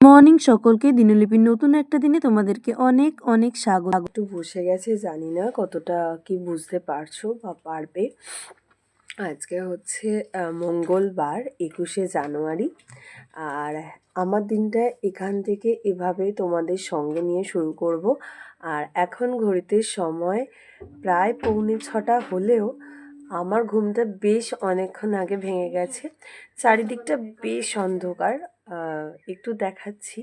Morning সকলকে দিনলিপির নতুন একটা দিনে তোমাদেরকে অনেক অনেক স্বাগত। একটু বসে গেছে, জানি না কতটা কি বুঝতে পারছ বা পারবে। আজকে হচ্ছে মঙ্গলবার, একুশে জানুয়ারি। আর আমার দিনটা এখান থেকে এভাবে তোমাদের সঙ্গে নিয়ে শুরু করব। আর এখন ঘড়িতে সময় প্রায় পৌনে ছটা হলেও আমার ঘুমটা বেশ অনেকক্ষণ আগে ভেঙে গেছে। চারিদিকটা বেশ অন্ধকার। একটু দেখাচ্ছি।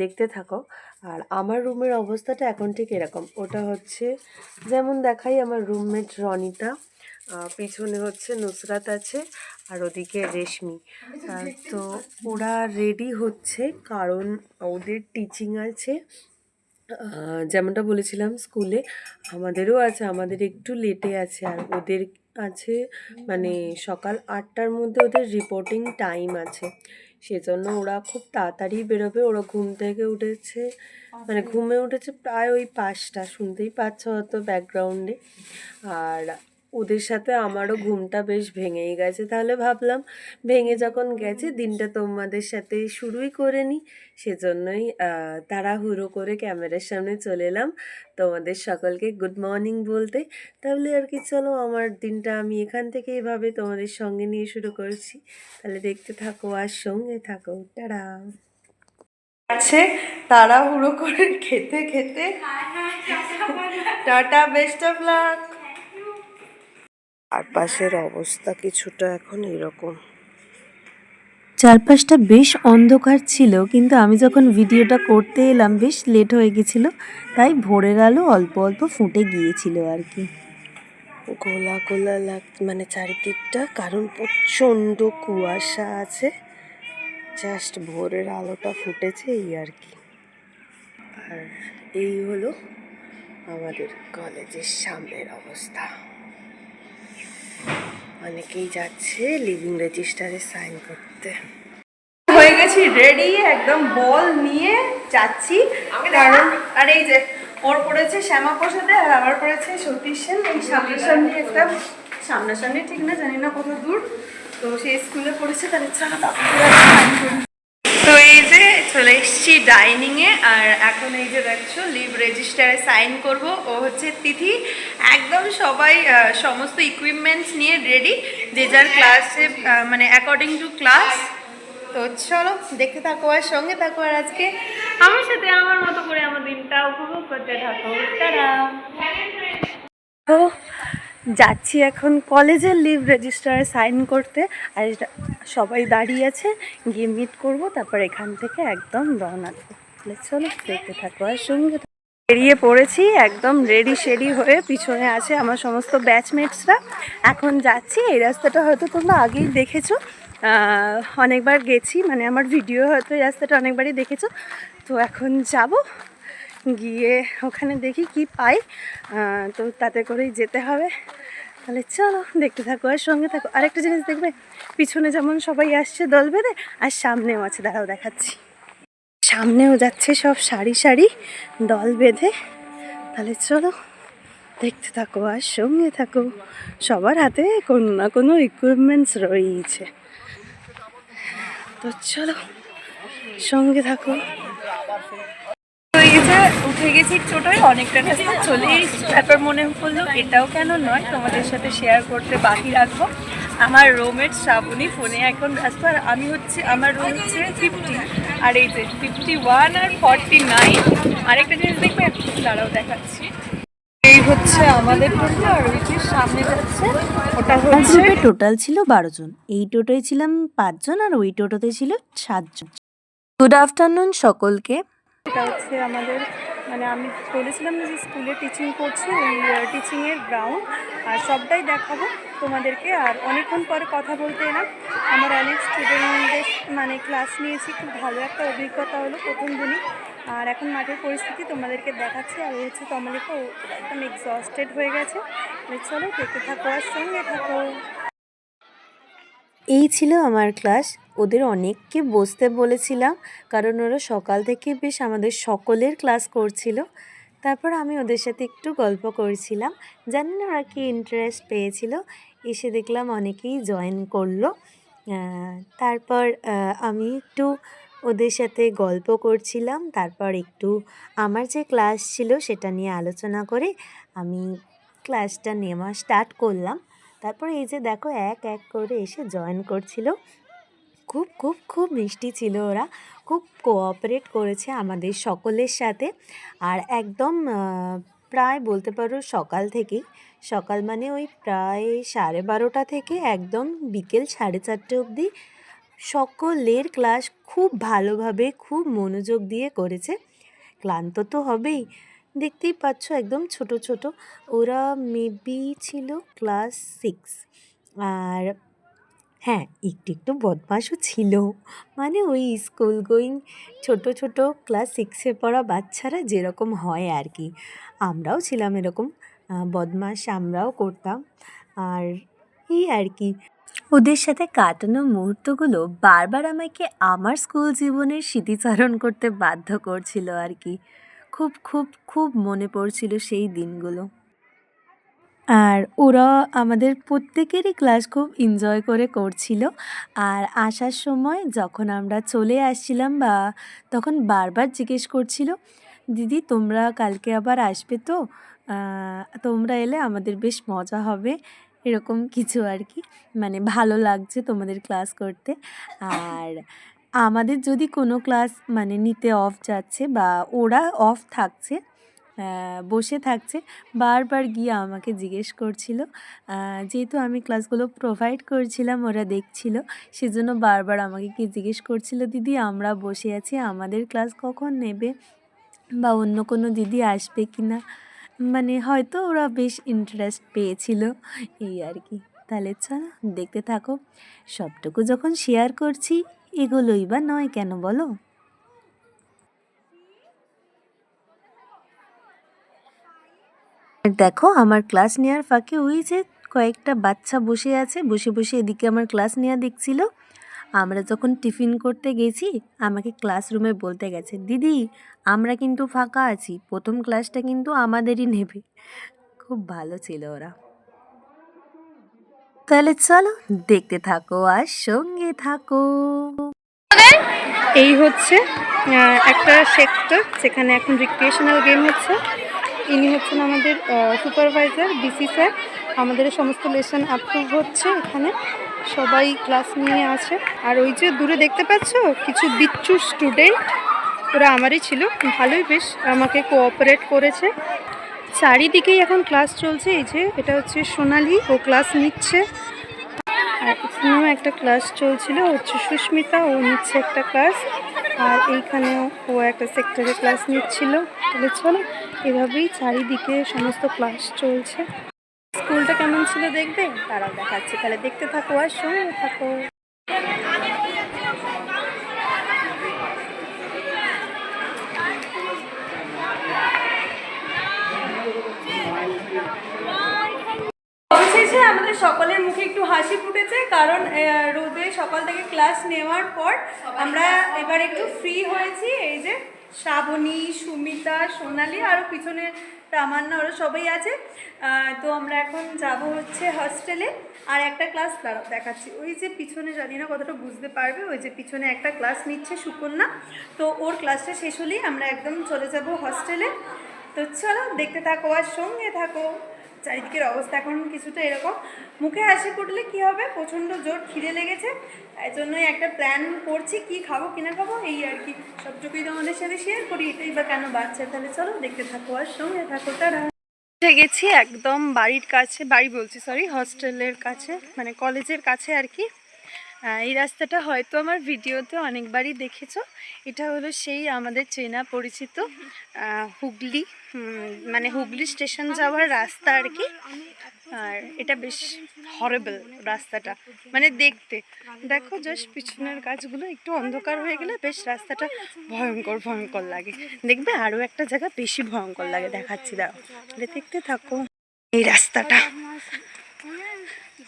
দেখতে থাকো। আর আমার রুমের অবস্থাটা এখন ঠিক এরকম। ওটা হচ্ছে, যেমন দেখাই আমার রুমমেট রনিতা পিছনে হচ্ছে নুসরাত আছে আর ওদিকে রেশমি। তো ওরা রেডি হচ্ছে কারণ ওদের টিচিং আছে। যেমনটা বলেছিলাম স্কুলে, আমাদেরও আছে, আমাদের একটু লেটে আছে। আর ওদের আছে মানে সকাল আটটার মধ্যে ওদের রিপোর্টিং টাইম আছে। সেজন্য ওরা খুব তাড়াতাড়ি বেরোবে। ওরা ঘুম থেকে উঠেছে। মানে ঘুমে উঠেছে প্রায় ওই পাঁচটা শুনতেই পাচ্ছ হয়তো ব্যাকগ্রাউন্ডে আর ওদের সাথে আমারও ঘুমটা বেশ ভেঙেই গেছে। তাহলে ভাবলাম ভেঙে যখন গেছে দিনটা তোমাদের সাথে শুরুই করে নিই সেজন্যই তাড়াহুড়ো করে ক্যামেরার সামনে চলে এলাম। তোমাদের সকলকে গুড মর্নিং বলতে। তাহলে আর কি চলো আমার দিনটা আমি এখান থেকে এভাবে তোমাদের সঙ্গে নিয়ে শুরু করছি। তাহলে দেখতে থাকো আর সঙ্গে থাকো। টাটা! আছে তাড়াহুড়ো করে খেতে খেতে। টাটা বেস্ট অফ লাক আর পাশের অবস্থা কিছুটা এখন এরকম। চারপাশটা বেশ অন্ধকার ছিল কিন্তু আমি যখন ভিডিওটা করতে এলাম বেশ লেট হয়ে গেছিল তাই ভোরের আলো অল্প অল্প ফুটে গিয়েছিল আর কি। গোলা গোলা লাগ মানে চারিদিকটা কারণ প্রচণ্ড কুয়াশা আছে। জাস্ট ভোরের আলোটা ফুটেছে এই আর কি। আর এই হলো আমাদের কলেজের সামনের অবস্থা। অনেকেই যাচ্ছে লিভিং রেজিস্টারে সাইন করতে। হয়ে গেছি রেডি একদম বল নিয়ে যাচ্ছি। কারণ আর এই যে ওর পড়েছে শ্যামা প্রসাদে আর আমার পড়েছে সতীশ সেন এই সামনাসামনি একটা সামনাসামনি ঠিক না জানি না কত দূর। তো সেই স্কুলে পড়েছে তাহলে sign করি। তো এই যে এসেছি ডাইনিংয়ে, আর এখন এই যে দেখছ, লিভ রেজিস্টারে সাইন করব। ও হচ্ছে তিথি। একদম সবাই সমস্ত ইকুইপমেন্টস নিয়ে রেডি যে যার ক্লাসে মানে অ্যাকর্ডিং টু ক্লাস তো চলো, দেখতে থাকো আর সঙ্গে থাকো আর আজকে। আমার সাথে আমার মতো করে আমার দিনটা উপভোগ করতে থাকো। তারা যাচ্ছি এখন কলেজের লিভ রেজিস্টারে সাইন করতে, আর সবাই দাঁড়িয়ে আছে, গিয়ে মিট করব, তারপর এখান থেকে একদম রওনা দেবো। চলো, দেখতে থাকো। আর সঙ্গে। বেরিয়ে পড়েছি, একদম রেডি শেডি হয়ে পিছনে আছে আমার সমস্ত ব্যাচমেটসরা এখন যাচ্ছি, এই রাস্তাটা হয়তো তোমরা আগেই দেখেছ। অনেকবার গেছি মানে আমার ভিডিও হয়তো এই রাস্তাটা অনেকবারই দেখেছ। তো এখন যাব গিয়ে ওখানে দেখি কি পাই। তো তাতে করেই যেতে হবে। তাহলে চলো, দেখতে থাকো আর সঙ্গে থাকো। আরেকটা জিনিস দেখবে, পিছনে যেমন সবাই আসছে দল বেঁধে, আর সামনেও আছে, দাঁড়াও দেখাচ্ছি। সামনেও যাচ্ছে সব সারি সারি দল বেঁধে। তাহলে চলো, দেখতে থাকো আর সঙ্গে থাকো। সবার হাতে কোনো না কোনো ইকুইপমেন্টস রয়েছে তো চলো, সঙ্গে থাকো। উঠে গেছি টোটোয় অনেকটা রাস্তা চলে এসেছি। তারপর মনে পড়ল এটাও কেন নয় তোমাদের সাথে শেয়ার করতে বাকি রাখব। আমার রোমের শ্রাবণী ফোনে এখন ব্যস্ত আর আমি হচ্ছে আমার রুম হচ্ছে ফিফটি আর এই যে ফিফটি ওয়ান আর ফর্টি নাইন আরেকটা জিনিস দেখবে দাঁড়াও দেখাচ্ছি। এই হচ্ছে আমাদের টোটো আর ওই যে সামনে যাচ্ছে ওটা হচ্ছে টোটাল ছিল বারো জন। এই টোটোয় ছিলাম পাঁচজন আর ওই টোটোতে ছিল সাতজন গুড আফটারনুন সকলকে। এটা হচ্ছে আমাদের মানে আমি বলেছিলাম যে স্কুলে টিচিং করছি, ওই টিচিংয়ের গ্রাউন্ড আর সবটাই দেখাবো তোমাদেরকে। আর অনেকক্ষণ পরে কথা বলতে এলাম। আমার অনেক স্টুডেন্টদের মানে ক্লাস নিয়েছি, খুব ভালো একটা অভিজ্ঞতা হলো প্রথম দিনই। আর এখন মাঠের পরিস্থিতি তোমাদেরকে দেখাচ্ছি, আর হচ্ছে ও একদম এক্সস্টেড হয়ে গেছে। চলো দেখতে থাকো, আর সঙ্গে থাকো। এই ছিল আমার ক্লাস। ওদের অনেককে বসতে বলেছিলাম, কারণ ওরা সকাল থেকে বেশ আমাদের সকলের ক্লাস করছিল। তারপর আমি ওদের সাথে একটু গল্প করছিলাম। জানি না ওরা কি ইন্টারেস্ট পেয়েছিল। এসে দেখলাম অনেকেই জয়েন করল। তারপর আমি একটু ওদের সাথে গল্প করছিলাম। তারপর একটু আমার যে ক্লাস ছিল সেটা নিয়ে আলোচনা করে আমি ক্লাসটা নেওয়া স্টার্ট করলাম। তারপর এই যে দেখো এক এক করে এসে জয়েন করছিল। খুব খুব খুব মিষ্টি ছিল ওরা। খুব কোঅপারেট করেছে আমাদের সকলের সাথে। আর একদম প্রায় বলতে পারো সকাল থেকেই। সকাল মানে ওই প্রায় সাড়ে বারোটা থেকে একদম বিকেল সাড়ে চারটে অবধি সকলের ক্লাস খুব ভালোভাবে, খুব মনোযোগ দিয়ে করেছে। ক্লান্ত তো হবেই। দেখতেই পাচ্ছ একদম ছোট ছোট। ওরা মেবি ছিল ক্লাস সিক্স আর হ্যাঁ একটু একটু বদমাশও ছিল। মানে ওই স্কুল গোয়িং ছোট ছোট ক্লাস সিক্সে পড়া বাচ্চারা যেরকম হয় আর কি। আমরাও ছিলাম এরকম বদমাশ আমরাও করতাম। আর এই আর কি। ওদের সাথে কাটানো মুহূর্তগুলো বারবার আমাকে আমার স্কুল জীবনের স্মৃতিচারণ করতে বাধ্য করছিল আর কি। খুব খুব খুব মনে পড়ছিল সেই দিনগুলো। আর ওরা আমাদের প্রত্যেকেরই ক্লাস খুব এনজয় করে করছিল। আর আসার সময় যখন আমরা চলে আসছিলাম বা তখন বারবার জিজ্ঞেস করছিল, দিদি, তোমরা কালকে আবার আসবে তো? তোমরা এলে আমাদের বেশ মজা হবে। এরকম কিছু আর কি। মানে ভালো লাগছে তোমাদের ক্লাস করতে। আর আমাদের যদি কোনো ক্লাস মানে নিতে অফ যাচ্ছে বা ওরা অফ থাকছে বসে থাকছে, বারবার গিয়ে আমাকে জিজ্ঞেস করছিল যেহেতু আমি ক্লাসগুলো প্রোভাইড করছিলাম, ওরা দেখছিল, সেজন্য বারবার আমাকে কি জিজ্ঞেস করছিল, দিদি, আমরা বসে আছি, আমাদের ক্লাস কখন নেবে? বা অন্য কোনো দিদি আসবে কি না মানে হয়তো ওরা বেশ ইন্টারেস্ট পেয়েছিল, এই আর কি। তাহলে চলো, দেখতে থাকো। সবটুকু যখন শেয়ার করছি এগুলোই বা নয় কেন বলো? দেখো, আমার ক্লাস নেওয়ার ফাঁকে ওই যে কয়েকটা বাচ্চা বসে আছে, বসে বসে এদিকে আমার ক্লাস নেওয়া দেখছিল। আমরা যখন টিফিন করতে গেছি, আমাকে ক্লাসরুমে বলতে গেছে, দিদি, আমরা কিন্তু ফাঁকা আছি, প্রথম ক্লাসটা কিন্তু আমাদেরই নেবে। খুব ভালো ছিল ওরা। তাহলে চলো, দেখতে থাকো আর সঙ্গে থাকো। এই হচ্ছে একটা সেক্টর যেখানে এখন রিক্রিয়েশনাল গেম হচ্ছে। ইনি হচ্ছেন আমাদের সুপারভাইজার বিসি স্যার আমাদের সমস্ত লেসন অ্যাপ্রুভ হচ্ছে এখানে। সবাই ক্লাস নিয়ে আছে। আর ওই যে দূরে দেখতে পাচ্ছ, কিছু বিচ্ছু স্টুডেন্ট ওরা আমারই ছিল। ভালোই বেশ, আমাকে কোঅপারেট করেছে। চারিদিকেই এখন ক্লাস চলছে। এই যে, এটা হচ্ছে সোনালি, ও ক্লাস নিচ্ছে। আর এখানেও একটা ক্লাস চলছিল, হচ্ছে সুস্মিতা, ও নিচ্ছে একটা ক্লাস। আর এইখানেও ও একটা সেক্টরে ক্লাস নিচ্ছিল। তাহলে চলো, এভাবেই চারিদিকে সমস্ত ক্লাস চলছে। স্কুলটা কেমন ছিল দেখবে? তারা দেখাচ্ছে। তাহলে দেখতে থাকো আর সঙ্গে থাকো। আমাদের সকলের মুখে একটু হাসি ফুটেছে কারণ রোদে সকাল থেকে ক্লাস নেওয়ার পর আমরা এবার একটু ফ্রি হয়েছি এই যে শ্রাবণী সুমিতা সোনালি আরও পিছনে তামান্না ওরা সবাই আছে। তো আমরা এখন যাব হচ্ছে হস্টেলে আর একটা ক্লাস দাঁড়াও দেখাচ্ছি। ওই যে পিছনে জানি না কতটা বুঝতে পারবে ওই যে পিছনে একটা ক্লাস নিচ্ছে সুকন্যা। তো ওর ক্লাসটা শেষ হলেই আমরা একদম চলে যাব হস্টেলে তো চলো দেখতে থাকো আর সঙ্গে থাকো। চারিদিকের অবস্থা এখন কিছুটা এরকম। মুখে হাসি ফুটলে কি হবে? প্রচণ্ড জোর খিদে লেগেছে। তাই জন্যই একটা প্ল্যান করছি, কি খাব, কি না খাব, এই আর কি। সবটুকুই তোমাদের সাথে শেয়ার করি, এটাই বা কেন বাচ্চা? তাহলে চলো দেখতে থাকো আর সঙ্গে থাকো তারা গেছি একদম বাড়ির কাছে, বাড়ি বলছি সরি হস্টেলের কাছে মানে কলেজের কাছে আর কি। এই রাস্তাটা হয়তো আমার ভিডিওতে অনেকবারই দেখেছ। এটা হলো সেই আমাদের চেনা পরিচিত হুগলি মানে হুগলি স্টেশন যাওয়ার রাস্তা আর কি। আর এটা বেশ হরেবল রাস্তাটা মানে দেখতে। দেখো জাস্ট পিছনের গাছগুলো একটু অন্ধকার হয়ে গেলে বেশ রাস্তাটা ভয়ঙ্কর ভয়ঙ্কর লাগে। দেখবে আরও একটা জায়গা বেশি ভয়ঙ্কর লাগে, দেখাচ্ছি দাও তাহলে দেখতে থাকো এই রাস্তাটা।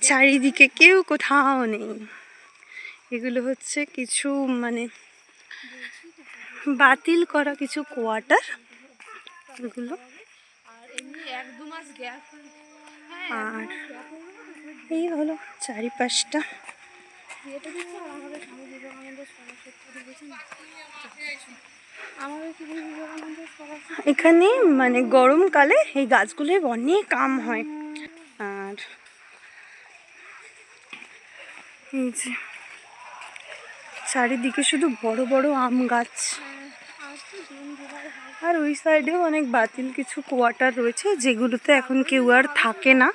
চারিদিকে কেউ কোথাও নেই। এগুলো হচ্ছে কিছু মানে বাতিল করা কিছু কোয়ার্টার এগুলো। আর এই হলো চারিপাশটা। এখানে মানে গরমকালে এই গাছগুলোর অনেক আম হয়। আর এই যে চারিদিকে শুধু বড় বড় আম গাছ। আর ওই সাইডেও অনেক বাতিল কিছু কোয়ার্টার রয়েছে, যেগুলোতে এখন কেউ আর থাকে না।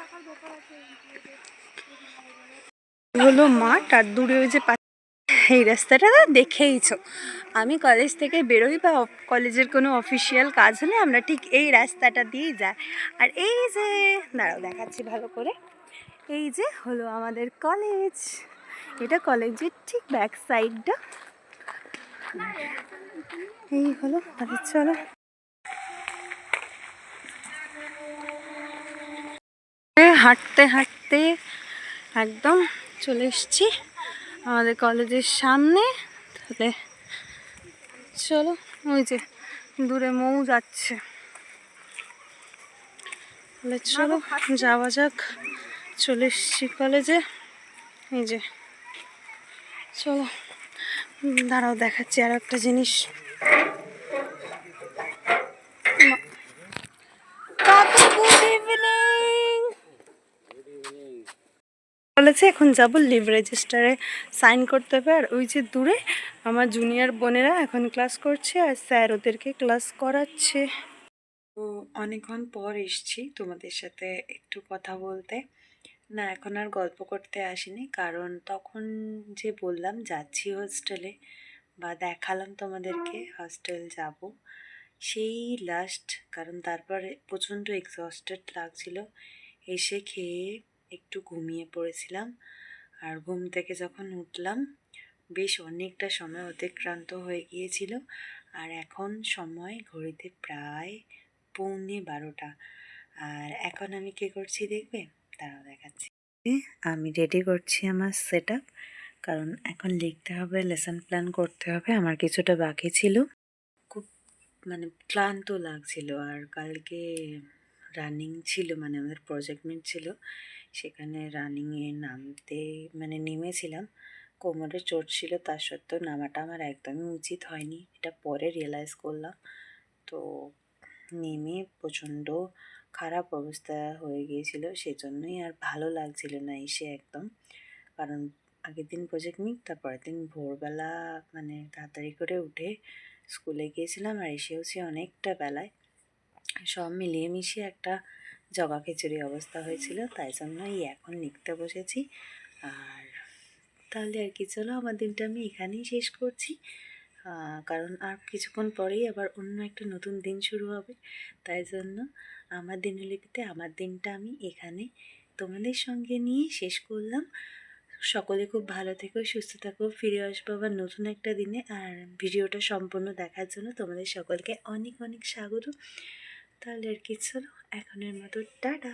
হলো মাঠ, আর দূরে ওই যে এই রাস্তাটা দেখেইছো। আমি কলেজ থেকে বেরোই বা কলেজের কোনো অফিসিয়াল কাজ হলে আমরা ঠিক এই রাস্তাটা দিয়েই যাই। আর এই যে দাঁড়াও দেখাচ্ছি ভালো করে। এই যে হলো আমাদের কলেজ এটা কলেজের ঠিক ব্যাক সাইডটা এই হলো আরে চলো। হাঁটতে হাঁটতে একদম চলে এসেছি আমাদের কলেজের সামনে। তাহলে চলো ওই যে দূরে মৌ যাচ্ছে। তাহলে চলো যাওয়া যাক। চলে এসেছি কলেজে। এই যে চলো। দাঁড়াও, দেখাচ্ছি আর একটা জিনিস। বলেছে এখন যাব লিভ রেজিস্টারে সাইন করতে হবে। আর ওই যে দূরে আমার জুনিয়র বোনেরা এখন ক্লাস করছে আর স্যার ওদেরকে ক্লাস করাচ্ছে। অনেকক্ষণ পর এসছি তোমাদের সাথে একটু কথা বলতে। না এখন আর গল্প করতে আসিনি। কারণ তখন যে বললাম যাচ্ছি হোস্টেলে বা দেখালাম তোমাদেরকে হস্টেল যাব। সেই লাস্ট কারণ তারপরে প্রচণ্ড এক্সস্টেড লাগছিল। এসে খেয়ে একটু ঘুমিয়ে পড়েছিলাম। আর ঘুম থেকে যখন উঠলাম বেশ অনেকটা সময় অতিক্রান্ত হয়ে গিয়েছিল। আর এখন সময় ঘড়িতে প্রায় পৌনে বারোটা। আর এখন আমি কী করছি দেখবে? তারাও দেখাচ্ছি। আমি রেডি করছি আমার সেট কারণ এখন লিখতে হবে লেসন প্ল্যান করতে হবে, আমার কিছুটা বাকি ছিল। খুব মানে ক্লান্ত লাগছিল আর কালকে রানিং ছিল মানে আমাদের প্রজেক্ট মিট ছিল, সেখানে রানিংয়ে নামতে মানে নেমেছিলাম। কোমরে চোট ছিল, তার সত্ত্বেও নামাটা আমার একদমই উচিত হয়নি। এটা পরে রিয়েলাইজ করলাম। তো নেমে প্রচণ্ড খারাপ অবস্থা হয়ে গিয়েছিল, সেজন্যই আর ভালো লাগছিল না এসে একদম। কারণ আগের দিন প্রজেক্ট মিট তারপরের দিন ভোরবেলা মানে তাড়াতাড়ি করে উঠে স্কুলে গিয়েছিলাম আর এসেওছি অনেকটা বেলায়। সব মিলিয়ে মিশিয়ে একটা জগা খিচুড়ি অবস্থা হয়েছিল, তাই জন্যই এখন লিখতে বসেছি। আর তাহলে আর কি, চলো আমার দিনটা আমি এখানেই শেষ করছি। কারণ আর কিছুক্ষণ পরেই আবার অন্য একটা নতুন দিন শুরু হবে, তাই জন্য আমার দিনলিপিতে আমার দিনটা আমি এখানে তোমাদের সঙ্গে নিয়ে শেষ করলাম। সকলে খুব ভালো থেকো, সুস্থ থাকো, ফিরে আসব আবার নতুন একটা দিনে। আর ভিডিওটা সম্পূর্ণ দেখার জন্য তোমাদের সকলকে অনেক অনেক স্বাগত। তাহলে আর কি চলো এখনের মতো টাটা।